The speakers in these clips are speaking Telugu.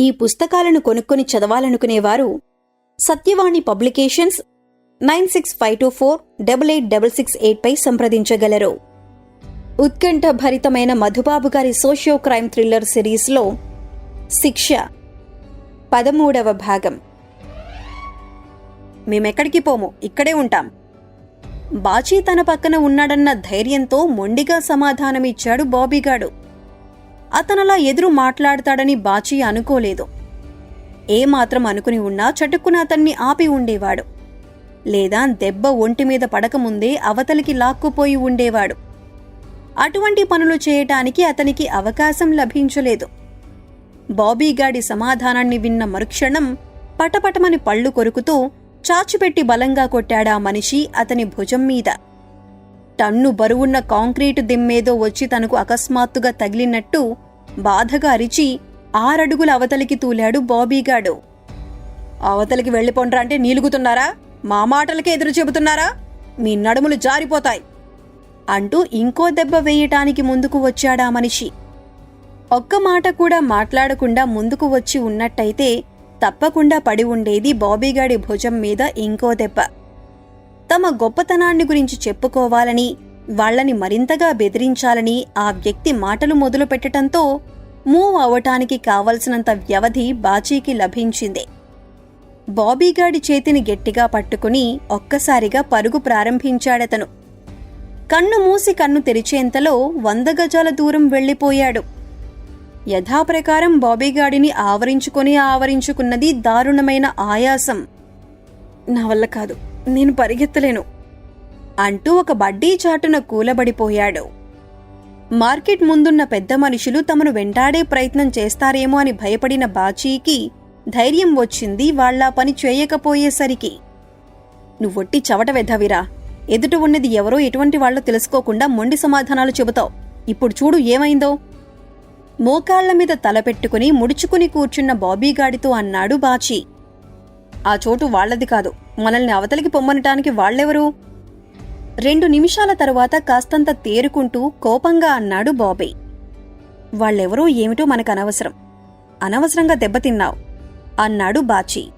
ఈ పుస్తకాలను కొనుక్కొని చదవాలనుకునేవారు Satyavani publications nine six five two four double eight double six eight పై సంప్రదించగలరు. ఉత్కంఠ భరితమైన మధుబాబు గారి సోషియో క్రైమ్ థ్రిల్లర్ సిరీస్లో శిక్ష. పదమూడవ భాగం. మేమెక్కడికి పోము? ఇక్కడే ఉంటాం. బాచీ తన పక్కన ఉన్నాడన్న ధైర్యంతో మొండిగా సమాధానమిచ్చాడు బాబీగాడు. అతనలా ఎదురు మాట్లాడతాడని బాచీ అనుకోలేదు. ఏమాత్రం అనుకుని ఉన్నా చటుక్కున అతన్ని ఆపి ఉండేవాడు. లేదా దెబ్బ ఒంటి మీద పడకముందే అవతలికి లాక్కుపోయి ఉండేవాడు. అటువంటి పనులు చేయటానికి అతనికి అవకాశం లభించలేదు. బాబీగాడి సమాధానాన్ని విన్న మరుక్షణం పటపటమని పళ్ళు కొరుకుతూ చాచిపెట్టి బలంగా కొట్టాడా మనిషి అతని భుజం మీద. టన్ను బరువున్న కాంక్రీటు దిమ్మేదో వచ్చి తనకు అకస్మాత్తుగా తగిలినట్టు బాధగా అరిచి ఆరడుగుల అవతలికి తూలాడు బాబీగాడు. అవతలికి వెళ్ళిపోండ్రా అంటే నీలుగుతున్నారా? మా మాటలకే ఎదురు చెబుతున్నారా? మీ నడుములు జారిపోతాయి అంటూ ఇంకో దెబ్బ వేయటానికి ముందుకు వచ్చాడా మనిషి. ఒక్క మాట కూడా మాట్లాడకుండా ముందుకు వచ్చి ఉన్నట్టయితే తప్పకుండా పడి ఉండేది బాబీగాడి భుజం మీద ఇంకో దెబ్బ. తమ గొప్పతనాన్ని గురించి చెప్పుకోవాలని వాళ్ళని మరింతగా బెదిరించాలని ఆ వ్యక్తి మాటలు మొదలు పెట్టడంతో మూవ్ అవటానికి కావలసినంత వ్యవధి బాచీకి లభించింది. బాబీగాడి చేతిని గట్టిగా పట్టుకుని ఒక్కసారిగా పరుగు ప్రారంభించాడతను. కన్ను మూసి కన్ను తెరిచేంతలో వంద గజాల దూరం వెళ్ళిపోయాడు. యథాప్రకారం బాబీగాడిని ఆవరించుకొని ఆవరించుకున్నది దారుణమైన ఆయాసం. నా వల్ల కాదు. నేను పరిగెత్తలేను అంటూ ఒక బడ్డీ చాటున కూలబడిపోయాడు. మార్కెట్ ముందున్న పెద్ద మనుషులు తమను వెంటాడే ప్రయత్నం చేస్తారేమో అని భయపడిన బాచీకి ధైర్యం వచ్చింది వాళ్ళ పని చేయకపోయేసరికి. నువ్వొట్టి చవట వెధవిరా. ఎదుట ఉన్నది ఎవరో ఎటువంటి వాళ్ళో తెలుసుకోకుండా మొండి సమాధానాలు చెబుతావు. ఇప్పుడు చూడు ఏమైందో. మోకాళ్ళ మీద తలపెట్టుకుని ముడుచుకుని కూర్చున్న బాబీగాడితో అన్నాడు బాచీ. ఆ చోటు వాళ్ళది కాదు. మనల్ని అవతలికి పొమ్మనటానికి వాళ్ళెవరు? రెండు నిమిషాల తరువాత కాస్తంత తేరుకుంటూ కోపంగా అన్నాడు బాబీ. వాళ్ళెవరో ఏమిటో మనకు అనవసరం అనవసరంగా దెబ్బతిన్నావు అన్నాడు బాచీ.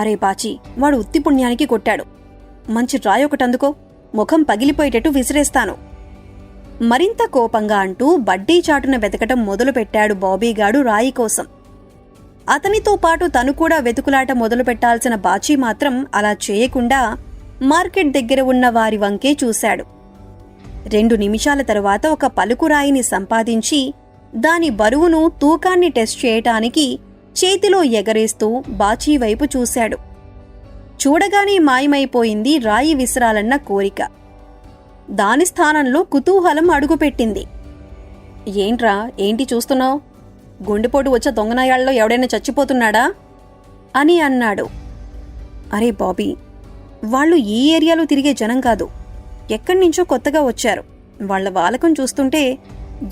అరే బాచీ వాడు ఉత్తి పుణ్యానికి కొట్టాడు. మంచి రాయి ఒకటందుకో ముఖం పగిలిపోయేటట్టు విసిరేస్తాను. మరింత కోపంగా అంటూ బడ్డీ చాటున వెతకటం మొదలుపెట్టాడు బాబీగాడు రాయి కోసం. అతనితో పాటు తను కూడా వెతుకులాట మొదలు పెట్టాల్సిన బాచీ మాత్రం అలా చేయకుండా మార్కెట్ దగ్గర ఉన్న వారి వంకే చూశాడు. రెండు నిమిషాల తరువాత ఒక పలుకురాయిని సంపాదించి దాని బరువును తూకాన్ని టెస్ట్ చేయటానికి చేతిలో ఎగరేస్తూ బాచీ వైపు చూశాడు. చూడగానే మాయమైపోయింది రాయి విసరాలన్న కోరిక. దాని స్థానంలో కుతూహలం అడుగుపెట్టింది. ఏంట్రా? ఏంటి చూస్తున్నావు? గుండెపోటు వచ్చే దొంగనాయాళ్ళలో ఎవడైనా చచ్చిపోతున్నాడా? అని అన్నాడు. అరే బాబీ వాళ్ళు ఈ ఏరియాలో తిరిగే జనం కాదు. ఎక్కడి నుంచో కొత్తగా వచ్చారు. వాళ్ళ వాలకం చూస్తుంటే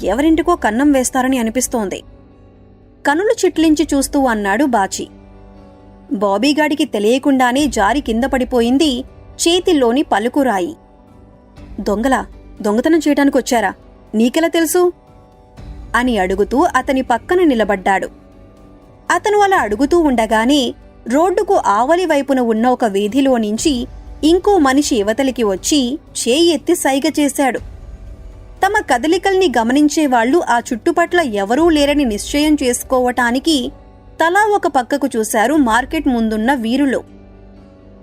ఎవరింటికో కన్నం వేస్తారని అనిపిస్తోంది. కనులు చిట్లించి చూస్తూ అన్నాడు బాచి. బాబీగాడికి తెలియకుండానే జారి కింద పడిపోయింది చేతిల్లోని పలుకురాయి. దొంగలా దొంగతనం చేయటానికి వచ్చారా నీకెలా తెలుసు? అని అడుగుతూ అతని పక్కన నిలబడ్డాడు. అతను అలా అడుగుతూ ఉండగానే రోడ్డుకు ఆవలి వైపున ఉన్న ఒక వీధిలో నుంచి ఇంకో మనిషి యువతలికి వచ్చి చేయి ఎత్తి సైగ చేశాడు. తమ కదలికల్ని గమనించేవాళ్ళు ఆ చుట్టుపట్ల ఎవరూ లేరని నిశ్చయం చేసుకోవటానికి తలా ఒక పక్కకు చూశారు మార్కెట్ ముందున్న వీరులు.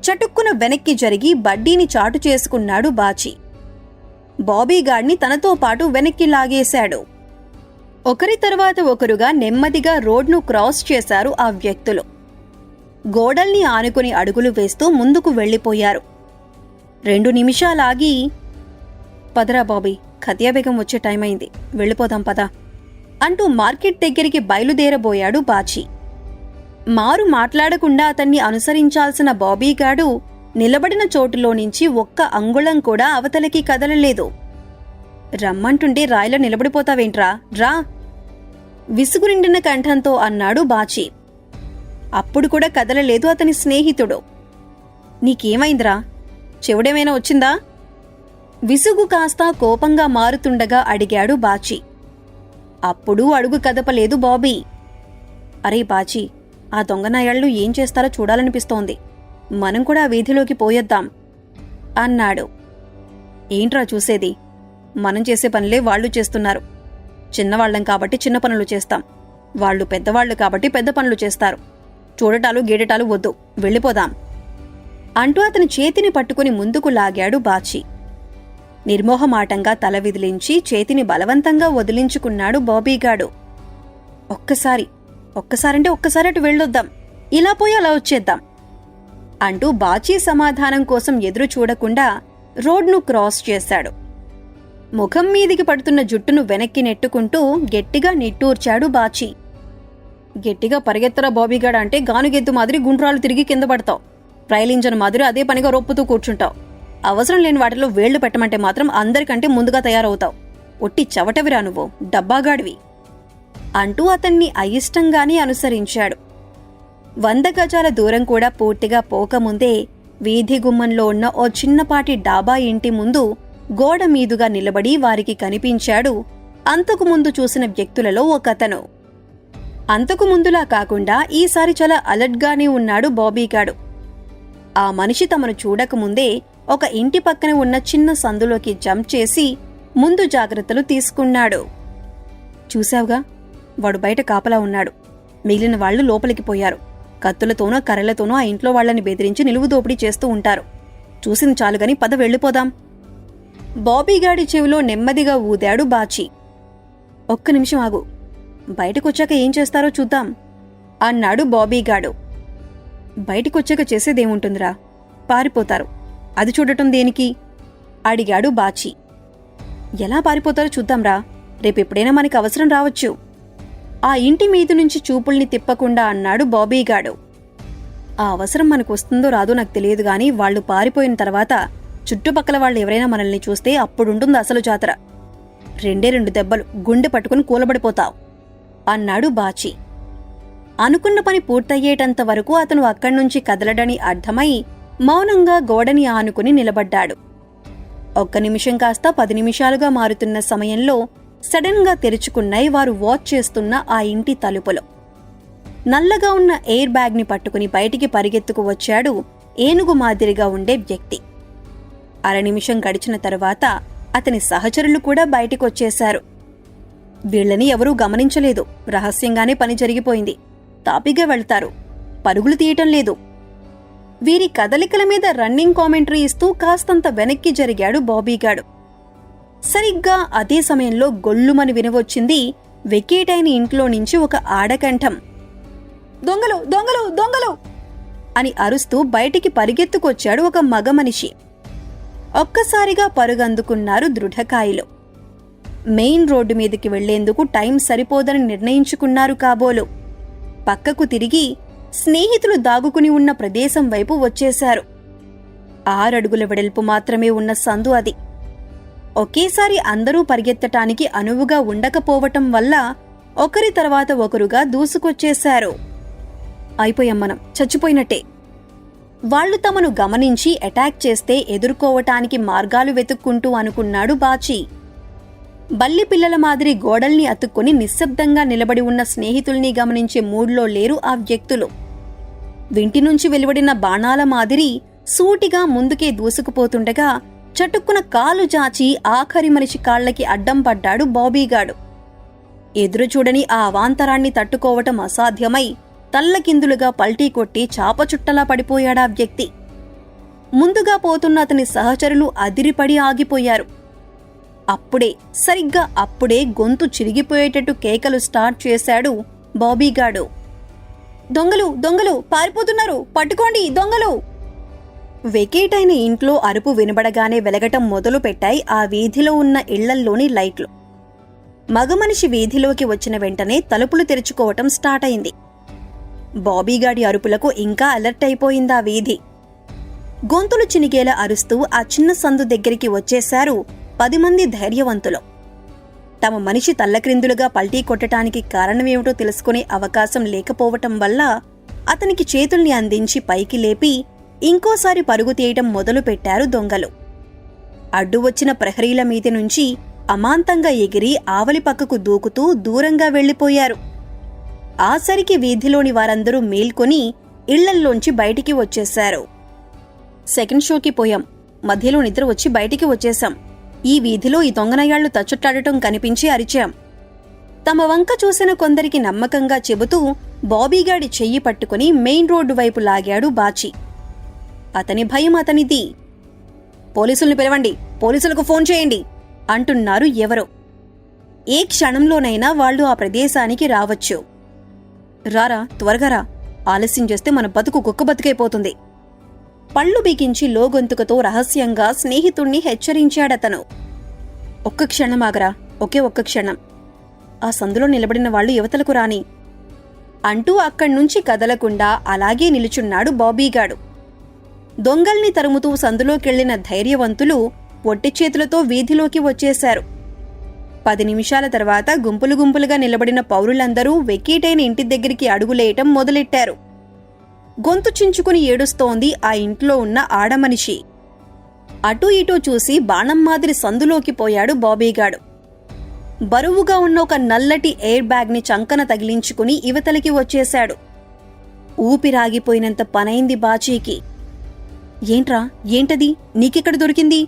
చటుక్కున వెనక్కి జరిగి బడ్డీని చాటు చేసుకున్నాడు బాచి. బాబీగాడ్ని తనతో పాటు వెనక్కి లాగేశాడు. ఒకరి తర్వాత ఒకరుగా నెమ్మదిగా రోడ్ను క్రాస్ చేశారు ఆ వ్యక్తులు. గోడల్ని ఆనుకుని అడుగులు వేస్తూ ముందుకు వెళ్ళిపోయారు. రెండు నిమిషాలాగి పదరా బాబీ ఖతియాబేగం వచ్చే టైం అయింది. వెళ్ళిపోదాం పదా అంటూ మార్కెట్ దగ్గరికి బయలుదేరబోయాడు బాచి. మారు మాట్లాడకుండా అతన్ని అనుసరించాల్సిన బాబీగాడు నిలబడిన చోటులో నుంచి ఒక్క అంగుళం కూడా అవతలికి కదలలేదు. రమ్మంటుంటే రాయిలో నిలబడిపోతావేంట్రా? రా. విసుగు నిండిన కంఠంతో అన్నాడు బాచి. అప్పుడు కూడా కదలలేదు అతని స్నేహితుడు. నీకేమైందిరా? చెవుడేమైనా వచ్చిందా? విసుగు కాస్త కోపంగా మారుతుండగా అడిగాడు బాచి. అప్పుడు అడుగు కదపలేదు బాబీ. అరే బాచి ఆ దొంగనాయాళ్ళు ఏం చేస్తారో చూడాలనిపిస్తోంది. మనం కూడా వీధిలోకి పోయొద్దాం. అన్నాడు. ఏంట్రా చూసేది? మనం చేసే పనులే వాళ్ళు చేస్తున్నారు. చిన్నవాళ్ళం కాబట్టి చిన్న పనులు చేస్తాం. వాళ్ళు పెద్దవాళ్ళు కాబట్టి పెద్ద పనులు చేస్తారు. చూడటాలు గీడటాలు వద్దు. వెళ్ళిపోదాం. అంటూ అతని చేతిని పట్టుకుని ముందుకు లాగాడు బాచి. నిర్మోహమాటంగా తల విదిలించి చేతిని బలవంతంగా వదిలించుకున్నాడు బాబీగాడు. ఒక్కసారి ఒక్కసారంటే ఒక్కసారి అటు వెళ్ళొద్దాం. ఇలా పోయి అలా వచ్చేద్దాం. అంటూ బాచీ సమాధానం కోసం ఎదురు చూడకుండా రోడ్ను క్రాస్ చేశాడు. ముఖం మీదికి పడుతున్న జుట్టును వెనక్కి నెట్టుకుంటూ గట్టిగా నిట్టూర్చాడు బాచి. గట్టిగా పరిగెత్తరా బాబీగాడ అంటే గానుగెద్దు మాదిరి గుండ్రాలు తిరిగి కింద పడతావు. రైల్ మాదిరి అదే పనిగా రొప్పుతూ కూర్చుంటావు. అవసరం లేని వాటిలో వేళ్ళు పెట్టమంటే మాత్రం అందరికంటే ముందుగా తయారవుతావు. ఒట్టి చవటవిరా నువ్వు డబ్బాగాడివి. అంటూ అతన్ని అయిష్టంగానే అనుసరించాడు. వంద గజాల దూరం కూడా పూర్తిగా పోకముందే వీధి గుమ్మంలో ఉన్న ఓ చిన్నపాటి డాబా ఇంటి ముందు గోడ మీదుగా నిలబడి వారికి కనిపించాడు. అంతకు ముందు చూసిన వ్యక్తులలో ఒకతను. అంతకు ముందులా కాకుండా ఈసారి చాలా అలర్ట్గానే ఉన్నాడు బాబీగాడు ఆ మనిషి తమను చూడకముందే ఒక ఇంటి పక్కన ఉన్న చిన్న సందులోకి జంప్ చేసి ముందు జాగ్రత్తలు తీసుకున్నాడు. చూశావుగా? వాడు బయట కాపలా ఉన్నాడు. మిగిలిన వాళ్ళు లోపలికి పోయారు. కత్తులతోనో కర్రలతోనో ఆ ఇంట్లో వాళ్ళని బెదిరించి నిలువు దోపిడీ చేస్తూ ఉంటారు. చూసింది చాలుగాని పద వెళ్ళిపోదాం. బాబీగాడి చెవిలో నెమ్మదిగా ఊదాడు బాచి. ఒక్క నిమిషం ఆగు. బయటకొచ్చాక ఏం చేస్తారో చూద్దాం అన్నాడు బాబీగాడు బయటకొచ్చాక చేసేదేముంటుందిరా? పారిపోతారు. అది చూడటం దేనికి? అడిగాడు బాచి. ఎలా పారిపోతారో చూద్దాంరా. రేపెప్పుడైనా మనకి అవసరం రావచ్చు. ఆ ఇంటి మీద నుంచి చూపుల్ని తిప్పకుండా అన్నాడు బాబీగాడు ఆ అవసరం మనకు వస్తుందో రాదో నాకు తెలియదు గాని వాళ్ళు పారిపోయిన తర్వాత చుట్టుపక్కల వాళ్ళు ఎవరైనా మనల్ని చూస్తే అప్పుడుంటుంది అసలు జాతర. రెండే రెండు దెబ్బలు గుండె పట్టుకుని కూలబడిపోతావు. అన్నాడు బాచి. అనుకున్న పని పూర్తయ్యేటంత వరకు అతను అక్కడి నుంచి కదలడని అర్థమై మౌనంగా గోడని ఆనుకుని నిలబడ్డాడు. ఒక్క నిమిషం కాస్త పది నిమిషాలుగా మారుతున్న సమయంలో సడన్గా తెరుచుకున్నాయి వారు వాచ్ చేస్తున్న ఆ ఇంటి తలుపులు. నల్లగా ఉన్న ఎయిర్ బ్యాగ్ని పట్టుకుని బయటికి పరిగెత్తుకు వచ్చాడు ఏనుగు మాదిరిగా ఉండే వ్యక్తి. అర నిమిషం గడిచిన తరువాత అతని సహచరులు కూడా బయటికొచ్చేశారు. వీళ్ళని ఎవరూ గమనించలేదు. రహస్యంగానే పని జరిగిపోయింది. తాపిగా వెళ్తారు. పరుగులు తీయటం లేదు. వీరి కదలికల మీద రన్నింగ్ కామెంటరీ ఇస్తూ కాస్తంత వెనక్కి జరిగాడు బాబీగాడు. సరిగ్గా అదే సమయంలో గొల్లుమని వినవచ్చింది వెకేటైన ఇంట్లో నుంచి ఒక ఆడకంఠం. దొంగలు దొంగలు దొంగలు! అని అరుస్తూ బయటికి పరిగెత్తుకొచ్చాడు ఒక మగ మనిషి ఒక్కసారిగా పరుగందుకున్నారు దృఢకాయలు. మెయిన్ రోడ్డు మీదకి వెళ్ళేందుకు టైం సరిపోదని నిర్ణయించుకున్నారు కాబోలు. పక్కకు తిరిగి స్నేహితులు దాగుకుని ఉన్న ప్రదేశం వైపు వచ్చేశారు. ఆరడుగుల వెడల్పు మాత్రమే ఉన్న సందు అది. ఒకేసారి అందరూ పరిగెత్తటానికి అనువుగా ఉండకపోవటం వల్ల ఒకరి తర్వాత ఒకరుగా దూసుకొచ్చేశారు. అయిపోయాం మనం. చచ్చిపోయినట్టే. వాళ్ళు తమను గమనించి అటాక్ చేస్తే ఎదుర్కోవటానికి మార్గాలు వెతుక్కుంటూ అనుకున్నాడు బాచి. బల్లి పిల్లల మాదిరి గోడల్ని అతుక్కొని నిశ్శబ్దంగా నిలబడి ఉన్న స్నేహితుల్ని గమనించే మూడ్లో లేరు ఆ వ్యక్తులు. వింటి నుంచి వెలువడిన బాణాల మాదిరి సూటిగా ముందుకే దూసుకుపోతుండగా చటుక్కున కాలు చాచి ఆఖరి మనిషి కాళ్ళకి అడ్డం పడ్డాడు బాబీగాడు. ఎదురుచూడని ఆ అవాంతరాన్ని తట్టుకోవటం అసాధ్యమై తల్లకిందులుగా పల్టీ కొట్టి చాపచుట్టలా పడిపోయాడా వ్యక్తి. ముందుగా పోతున్న అతని సహచరులు అదిరిపడి ఆగిపోయారు. అప్పుడే సరిగ్గా అప్పుడే గొంతు చిరిగిపోయేటట్టు కేకలు స్టార్ట్ చేశాడు బాబీగాడు. దొంగలు దొంగలు పారిపోతున్నారు. పట్టుకోండి దొంగలు. వెకేట్ అయిన ఇంట్లో అరుపు వినబడగానే వెలగటం మొదలు పెట్టాయి ఆ వీధిలో ఉన్న ఇళ్ళల్లోని లైట్లు. మగమనిషి వీధిలోకి వచ్చిన వెంటనే తలుపులు తెరుచుకోవటం స్టార్ట్ అయింది. బాబీగాడి అరుపులకు ఇంకా అలర్ట్ అయిపోయిందా వీధి. గొంతులు చినిగేలా అరుస్తూ ఆ చిన్న సందు దగ్గరికి వచ్చేశారు పది మంది ధైర్యవంతులు. తమ మనిషి తల్లక్రిందులుగా పల్టీ కొట్టడానికి కారణమేమిటో తెలుసుకునే అవకాశం లేకపోవటం వల్ల అతనికి చేతుల్ని అందించి పైకి లేపి ఇంకోసారి పరుగు తీయటం మొదలుపెట్టారు దొంగలు. అడ్డు వచ్చిన ప్రహరీల మీద నుంచి అమాంతంగా ఎగిరి ఆవలి పక్కకు దూకుతూ దూరంగా వెళ్ళిపోయారు ఆసరికి వీధిలోని వారందరూ మేల్కొని ఇళ్ళల్లోంచి బయటికి వచ్చేశారు. సెకండ్ షోకి పోయాం. మధ్యలో నిద్ర వచ్చి బయటికి వచ్చేశాం. ఈ వీధిలో ఈ దొంగనయ్యాళ్ళు తచ్చుట్టాడటం కనిపించి అరిచాం. తమ వంక చూసిన కొందరికి నమ్మకంగా చెబుతూ బాబీగాడి చెయ్యి పట్టుకుని మెయిన్ రోడ్డు వైపు లాగాడు బాచి. అతని భయం అతనిది. పోలీసుల్ని పిలవండి. పోలీసులకు ఫోన్ చేయండి. అంటున్నారు ఎవరో. ఏ క్షణంలోనైనా వాళ్ళు ఆ ప్రదేశానికి రావచ్చు. రారా త్వరగా రా. ఆలస్యం చేస్తే మన బతుకు కుక్క బతుకైపోతుంది. పళ్ళు బిగించి లోగొంతుకతో రహస్యంగా స్నేహితుణ్ణి హెచ్చరించాడతను. ఒక్క క్షణం ఆగరా ఒకే ఒక్క క్షణం. ఆ సందులో నిలబడిన వాళ్ళు యువతలకు రాని అంటూ అక్కడ్నుంచి కదలకుండా అలాగే నిలుచున్నాడు బాబీగాడు దొంగల్ని తరుముతూ సందులోకెళ్ళిన ధైర్యవంతులు ఒట్టి చేతులతో వీధిలోకి వచ్చేశారు. పది నిమిషాల తర్వాత గుంపులు గుంపులుగా నిలబడిన పౌరులందరూ వెకీటైన ఇంటి దగ్గరికి అడుగులేయటం మొదలెట్టారు. గొంతు చించుకుని ఏడుస్తోంది ఆ ఇంట్లో ఉన్న ఆడమనిషి. అటూ ఇటూ చూసి బాణం మాదిరి సందులోకి పోయాడు బాబీగాడు. బరువుగా ఉన్న ఒక నల్లటి ఎయిర్ బ్యాగ్ని చంకన తగిలించుకుని ఇవతలికి వచ్చేశాడు. ఊపిరాగిపోయినంత పనైంది బాచీకి. ఏంట్రా? ఏంటది? నీకెక్కడ దొరికింది?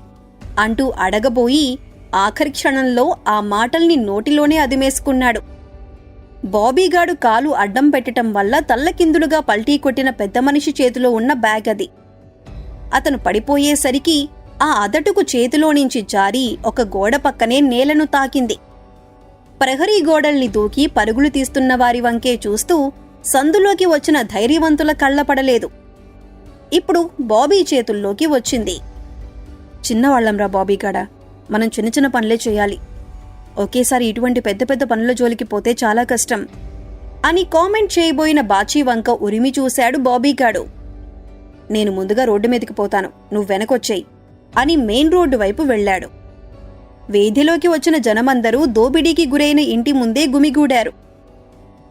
అంటూ అడగబోయి ఆఖరి క్షణంలో ఆ మాటల్ని నోటిలోనే అదిమేసుకున్నాడు. బాబీగాడు కాలు అడ్డం పెట్టటం వల్ల తల్లకిందులుగా పల్టీ కొట్టిన పెద్ద మనిషి చేతిలో ఉన్న బ్యాగ్ అది. అతను పడిపోయేసరికి ఆ అదటుకు చేతిలో నుంచి జారి ఒక గోడ పక్కనే నేలను తాకింది. ప్రహరీ గోడల్ని దూకి పరుగులు తీస్తున్న వారి వంకే చూస్తూ సందులోకి వచ్చిన ధైర్యవంతుల కళ్ళపడలేదు ఇప్పుడు బాబీ చేతుల్లోకి వచ్చింది. చిన్నవాళ్ళంరా బాబీగాడ మనం చిన్న చిన్న పనులే చేయాలి. ఒకేసారి ఇటువంటి పెద్ద పెద్ద పనుల జోలికి పోతే చాలా కష్టం. అని కామెంట్ చేయబోయిన బాచీ వంక ఉరిమి చూశాడు బాబీగాడు. నేను ముందుగా రోడ్డు మీదకి పోతాను నువ్వు వెనకొచ్చేయి అని మెయిన్ రోడ్డు వైపు వెళ్ళాడు. వేధిలోకి వచ్చిన జనమందరూ దోపిడీకి గురైన ఇంటి ముందే గుమిగూడారు.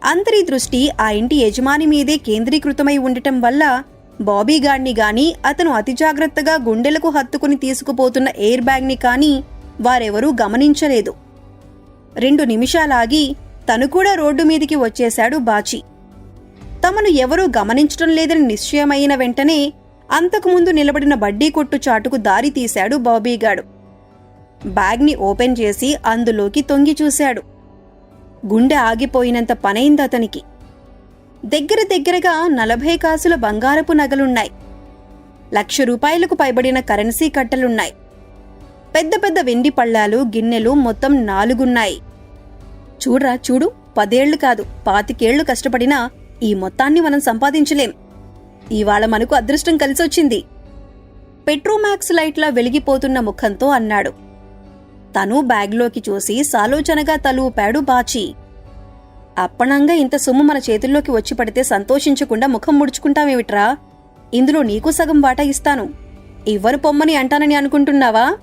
అందరి దృష్టి ఆ ఇంటి యజమాని మీదే కేంద్రీకృతమై ఉండటం వల్ల బాబీగాడ్ని గాని అతను అతి జాగ్రత్తగా గుండెలకు హత్తుకుని తీసుకుపోతున్న ఎయిర్ బ్యాగ్ని కానీ వారెవరూ గమనించలేదు. రెండు నిమిషాలాగి తను కూడా రోడ్డు మీదికి వచ్చేశాడు బాచి. తమను ఎవరూ గమనించడం లేదని నిశ్చయమైన వెంటనే అంతకుముందు నిలబడిన బడ్డీ కొట్టు చాటుకు దారి తీశాడు బాబీగాడు బ్యాగ్ని ఓపెన్ చేసి అందులోకి తొంగి చూశాడు. గుండె ఆగిపోయినంత పనైంది అతనికి. దగ్గర దగ్గరగా నలభై కాసుల బంగారపు నగలున్నాయి. లక్ష రూపాయలకు పైబడిన కరెన్సీ కట్టలున్నాయి. పెద్ద పెద్ద వెండి పళ్ళాలు గిన్నెలు మొత్తం నాలుగున్నాయి. చూడ్రా చూడు పదేళ్ళు కాదు పాతికేళ్ళు కష్టపడినా ఈ మొత్తాన్ని మనం సంపాదించలేం. ఇవాళ మనకు అదృష్టం కలిసొచ్చింది. పెట్రోమాక్స్ లైట్లా వెలిగిపోతున్న ముఖంతో అన్నాడు. తను బ్యాగ్లోకి చూసి సాలోచనగా తలూపాడు బాచి. అప్పణంగా ఇంత సొమ్ము మన చేతుల్లోకి వచ్చి పడితే సంతోషించకుండా ముఖం ముడుచుకుంటామేమిట్రా ఇందులో నీకు సగం వాటా ఇస్తాను. ఇవ్వరు పొమ్మని అంటానని అనుకుంటున్నావా?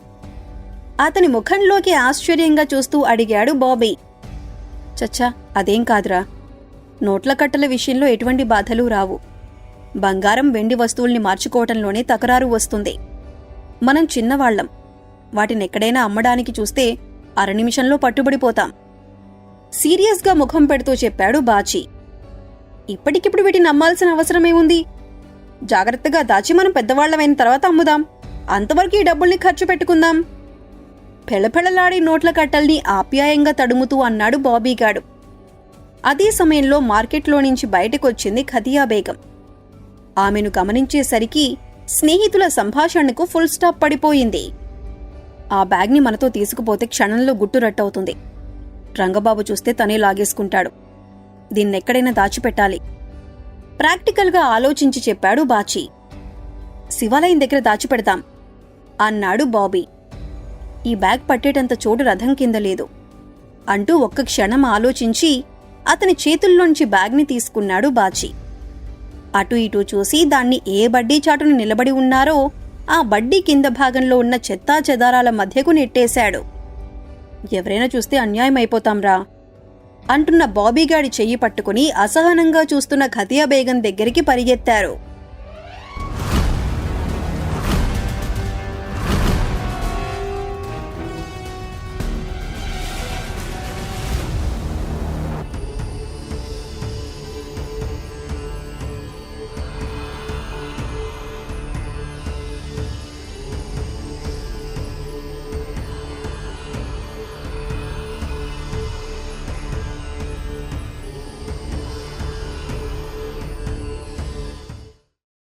అతని ముఖంలోకి ఆశ్చర్యంగా చూస్తూ అడిగాడు బాబీ. చచ్చా అదేం కాదురా. నోట్ల కట్టల విషయంలో ఎటువంటి బాధలు రావు. బంగారం వెండి వస్తువుల్ని మార్చుకోవటంలోనే తకరారు వస్తుంది. మనం చిన్నవాళ్ళం వాటినెక్కడైనా అమ్మడానికి చూస్తే అర నిమిషంలో పట్టుబడిపోతాం. సీరియస్గా ముఖం పెడుతూ చెప్పాడు బాచి. ఇప్పటికిప్పుడు వీటిని నమ్మాల్సిన అవసరమేముంది జాగ్రత్తగా దాచి మనం పెద్దవాళ్ళమైన తర్వాత అమ్ముదాం. అంతవరకు ఈ డబ్బుల్ని ఖర్చు పెట్టుకుందాం. పెళపెళలాడే నోట్ల కట్టల్ని ఆప్యాయంగా తడుముతూ అన్నాడు బాబీగాడు. అదే సమయంలో మార్కెట్లో నుంచి బయటకొచ్చింది ఖదియా బేగం. ఆమెను గమనించేసరికి స్నేహితుల సంభాషణకు ఫుల్ స్టాప్ పడిపోయింది. ఆ బ్యాగ్ని మనతో తీసుకుపోతే క్షణంలో గుట్టు రట్టవుతుంది. రంగబాబు చూస్తే తనే లాగేసుకుంటాడు. దీన్నెక్కడైనా దాచిపెట్టాలి. ప్రాక్టికల్గా ఆలోచించి చెప్పాడు బాచి. శివాలయం దగ్గర దాచిపెడతాం అన్నాడు బాబీ. ఈ బ్యాగ్ పట్టేటంత చోటు రథం కింద లేదు. అంటూ ఒక్క క్షణం ఆలోచించి అతని చేతుల్లోంచి బ్యాగ్ని తీసుకున్నాడు బాచి. అటు ఇటు చూసి దాన్ని ఏ బడ్డీ చాటును నిలబడి ఉన్నారో ఆ బడ్డీ కింద భాగంలో ఉన్న చెత్తా చెదారాల మధ్యకు నెట్టేశాడు. ఎవరైనా చూస్తే అన్యాయం అయిపోతాంరా అంటున్న బాబీగాడి చెయ్యి పట్టుకుని అసహనంగా చూస్తున్న ఖతియా బేగం దగ్గరికి పరిగెత్తారు.